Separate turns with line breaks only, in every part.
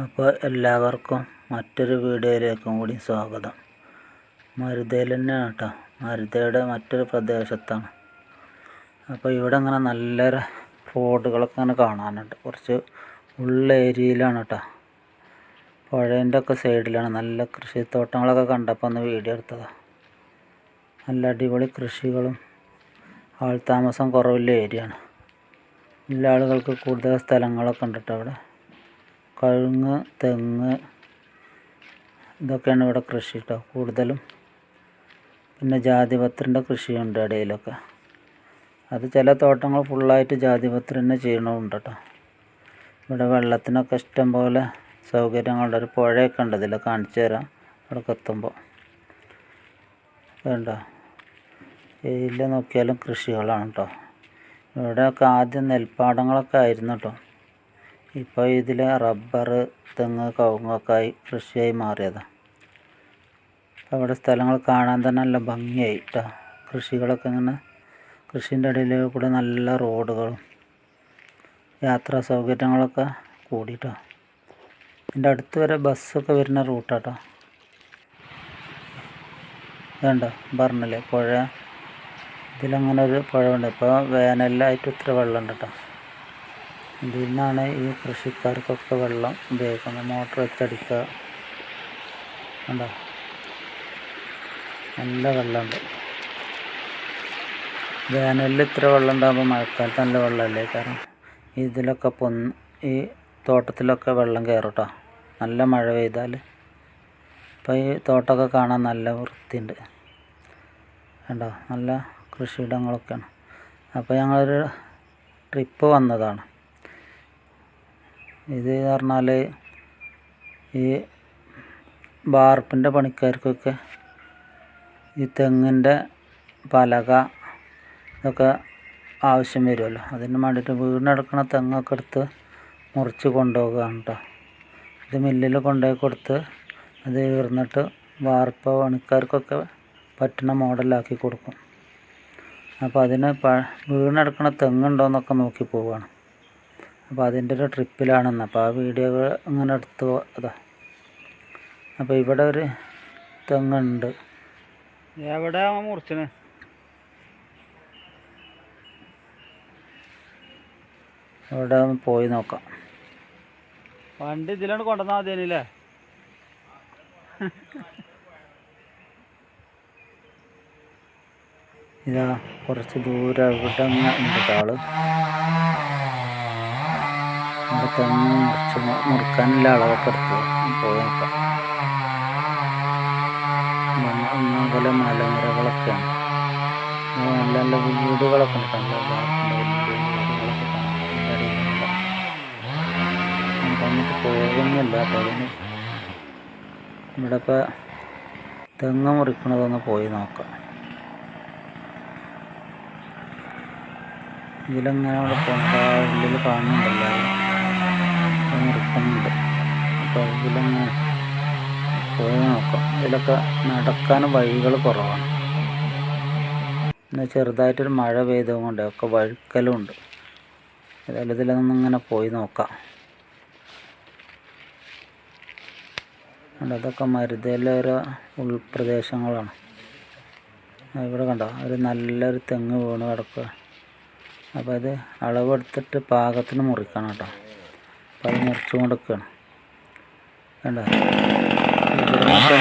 അപ്പോൾ എല്ലാവർക്കും മറ്റൊരു വീഡിയോയിലേക്കും കൂടി സ്വാഗതം. മരുതയിൽ തന്നെയാണ് കേട്ടോ. മരുതയുടെ മറ്റൊരു പ്രദേശത്താണ്. അപ്പോൾ ഇവിടെ അങ്ങനെ നല്ല റോഡുകളൊക്കെ അങ്ങനെ കാണാനുണ്ട്. കുറച്ച് ഉള്ള ഏരിയയിലാണ് കേട്ടോ. പുഴേന്റെ ഒക്കെ സൈഡിലാണ് നല്ല കൃഷിത്തോട്ടങ്ങളൊക്കെ കണ്ടപ്പോൾ ഒന്ന് വീഡിയോ എടുത്തതാണ് നല്ല അടിപൊളി കൃഷികളും ആൾ താമസം കുറവുള്ള ഏരിയയാണ്. എല്ലാ ആളുകൾക്ക് കൂടുതൽ സ്ഥലങ്ങളൊക്കെ ഉണ്ട് കേട്ടോ അവിടെ. കഴുങ്ങ് തെങ്ങ് ഇതൊക്കെയാണ് ഇവിടെ കൃഷി കേട്ടോ കൂടുതലും. പിന്നെ ജാതിപത്രിന്റെ കൃഷിയുണ്ട് ഇടയിലൊക്കെ. അത് ചില തോട്ടങ്ങൾ ഫുള്ളായിട്ട് ജാതിപത്രി തന്നെ ചെയ്യണമുണ്ട് കേട്ടോ ഇവിടെ വെള്ളത്തിനൊക്കെ ഇഷ്ടം പോലെ സൗകര്യങ്ങളുണ്ട് ഒരു പുഴയൊക്കെ ഉണ്ട് ഇതിൽ കാണിച്ചു തരാം അവിടെയൊക്കെ എത്തുമ്പോൾ വേണ്ട. ഇതിൽ നോക്കിയാലും കൃഷികളാണ് കേട്ടോ ഇവിടെയൊക്കെ ആദ്യം നെൽപ്പാടങ്ങളൊക്കെ ആയിരുന്നു കേട്ടോ ഇപ്പോൾ ഇതിൽ റബ്ബർ തെങ്ങ് കവുങ്ങൊക്കെയായി കൃഷിയായി മാറിയതാണ് അവിടെ സ്ഥലങ്ങൾ കാണാൻ തന്നെ നല്ല ഭംഗിയായി കേട്ടോ കൃഷികളൊക്കെ ഇങ്ങനെ കൃഷിന്റെ ഇടയിൽ കൂടെ നല്ല റോഡുകളും യാത്രാ സൗകര്യങ്ങളൊക്കെ കൂടിയിട്ടോ ഇതിന്റെ അടുത്ത് വരെ ബസ്സൊക്കെ വരുന്ന റൂട്ടാട്ടോ വേണ്ടോ പറഞ്ഞില്ലേ? പുഴ. ഇതിലങ്ങനെ ഒരു പുഴ ഉണ്ട്. ഇപ്പോൾ വേനലിലായിട്ട് ഇത്ര വെള്ളമുണ്ട് കേട്ടോ ഇതിൽ ഈ കൃഷിക്കാർക്കൊക്കെ വെള്ളം ഉപയോഗിക്കുന്നത്. മോട്ടർ വെച്ചടിക്കുക. കണ്ടോ? നല്ല വെള്ളമുണ്ട്. വേനലിൽ ഇത്ര വെള്ളം ഉണ്ടാകുമ്പോൾ മഴക്കാലത്ത് നല്ല വെള്ളമല്ലേ? കാരണം ഇതിലൊക്കെ പൊന്ന് ഈ തോട്ടത്തിലൊക്കെ വെള്ളം കയറും നല്ല മഴ പെയ്താൽ ഇപ്പോൾ ഈ തോട്ടമൊക്കെ കാണാൻ നല്ല വൃത്തിയുണ്ട്. കണ്ടോ? നല്ല കൃഷിയിടങ്ങളൊക്കെയാണ്. അപ്പോൾ ഞങ്ങളൊരു ട്രിപ്പ് വന്നതാണ്. ഇത് പറഞ്ഞാൽ ഈ വാർപ്പിന്റെ പണിക്കാർക്കൊക്കെ ഈ തെങ്ങിന്റെ പലക ഇതൊക്കെ ആവശ്യം വരുമല്ലോ. അതിന് വേണ്ടിയിട്ട് വീടിനടുക്കണ തെങ്ങൊക്കെ എടുത്ത് മുറിച്ച് കൊണ്ടുപോകുകയാണ് കേട്ടോ ഇത് മില്ലിൽ കൊണ്ടുപോയി കൊടുത്ത് അത് ഈർന്നിട്ട് വാർപ്പ് പണിക്കാർക്കൊക്കെ പറ്റുന്ന മോഡലാക്കി കൊടുക്കും. അപ്പോൾ അതിന് പ വീടിനടുക്കണ തെങ്ങുണ്ടോയെന്നൊക്കെ നോക്കി പോവുകയാണ്. അപ്പോൾ അതിന്റെ ഒരു ട്രിപ്പിലാണെന്ന്. അപ്പോൾ ആ വീഡിയോകൾ ഇങ്ങനെ എടുത്ത് അതാ. അപ്പോൾ ഇവിടെ ഒരു തെങ്ങുണ്ട്.
എവിടെ മുറിച്ചത്
അവിടെ ഒന്ന് പോയി നോക്കാം.
വണ്ടി ഇതിലാണ് കൊണ്ടുവന്നാൽ മതിയല്ലേ
ഇതാ കുറച്ച് ദൂരം ഇവിടെ ഉണ്ട് ആൾ അവിടെ തന്നെ മുറിച്ച് മുറിക്കാനുള്ള അളവൊക്കെ എടുത്തു പോയി നോക്കാം. മലനിരകളൊക്കെയാണ്. നല്ല നല്ല വീടുകളൊക്കെ ഉണ്ട്. നല്ല പോകുന്നില്ല. അപ്പോൾ ഇവിടെ ഇപ്പം തെങ്ങ് മുറിക്കണതൊന്ന് പോയി നോക്കാം. ഇതിലങ്ങനെ അവിടെ പോകുമ്പോൾ ഉള്ളിൽ കാണുന്നുണ്ടല്ലോ. അത് മുറിക്കുന്നുണ്ട് അപ്പോൾ ഇതിലങ്ങനെ പോയി നോക്കാം. ഇതിലൊക്കെ നടക്കാൻ വഴികൾ കുറവാണ്. പിന്നെ ചെറുതായിട്ടൊരു മഴ പെയ്തതുകൊണ്ട് ഒക്കെ വഴുക്കലുണ്ട്. ഉണ്ട് ഇതിലൊന്നും ഇങ്ങനെ പോയി നോക്കാം. അതൊക്കെ ഇതൊക്കെ മരുതയിലെ ഓരോ ഉൾപ്രദേശങ്ങളാണ് ഇവിടെ കണ്ടോ ഒരു നല്ലൊരു തെങ്ങ് വീണ് കിടക്കുക. അപ്പോൾ അത് അളവെടുത്തിട്ട് പാകത്തിന് മുറിക്കണം കേട്ടോ. അത് മുറിച്ചു കൊടുക്കുകയാണ് കണ്ടോ ഇവിടുന്നൊക്കെ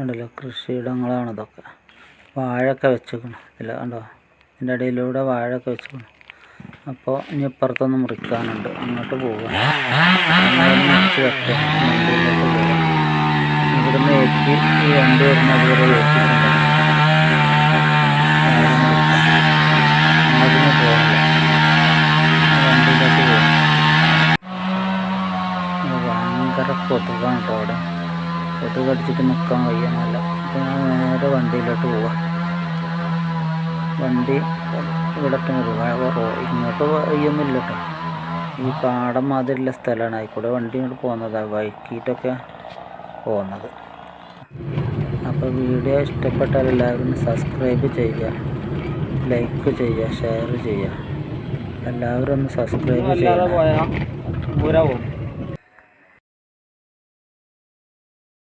ഉണ്ടല്ലോ കൃഷിയിടങ്ങളാണ് ഇതൊക്കെ. വാഴയൊക്കെ വെച്ചേക്കണം. ഇല്ല കണ്ടോ? ഇതിന്റെ ഇടയിലൂടെ വാഴയൊക്കെ വെച്ചേക്കണം. അപ്പോൾ ഇനി ഇപ്പുറത്തൊന്ന് മുറിക്കാനുണ്ട്. അങ്ങോട്ട് പോവുക ഇവിടുന്ന് ഈ വണ്ടി കൊതുക് കടിച്ചിട്ട് നിൽക്കാൻ കഴിയണമല്ല അപ്പോൾ ഞാൻ നേരെ വണ്ടിയിലോട്ട് പോവാം. വണ്ടി ഇവിടെ ഇങ്ങോട്ട് വയ്യൊന്നുമില്ല കേട്ടോ ഈ പാടം മാതിരിയുള്ള സ്ഥലമാണ് ആയിക്കൂടെ വണ്ടി ഇങ്ങോട്ട് പോകുന്നതാണ് വൈകിട്ടൊക്കെ പോകുന്നത്. അപ്പോൾ വീഡിയോ ഇഷ്ടപ്പെട്ടാൽ എല്ലാവരും സബ്സ്ക്രൈബ് ചെയ്യുക. ലൈക്ക് ചെയ്യുക. ഷെയർ ചെയ്യുക. എല്ലാവരും ഒന്ന് സബ്സ്ക്രൈബ്
ചെയ്യുക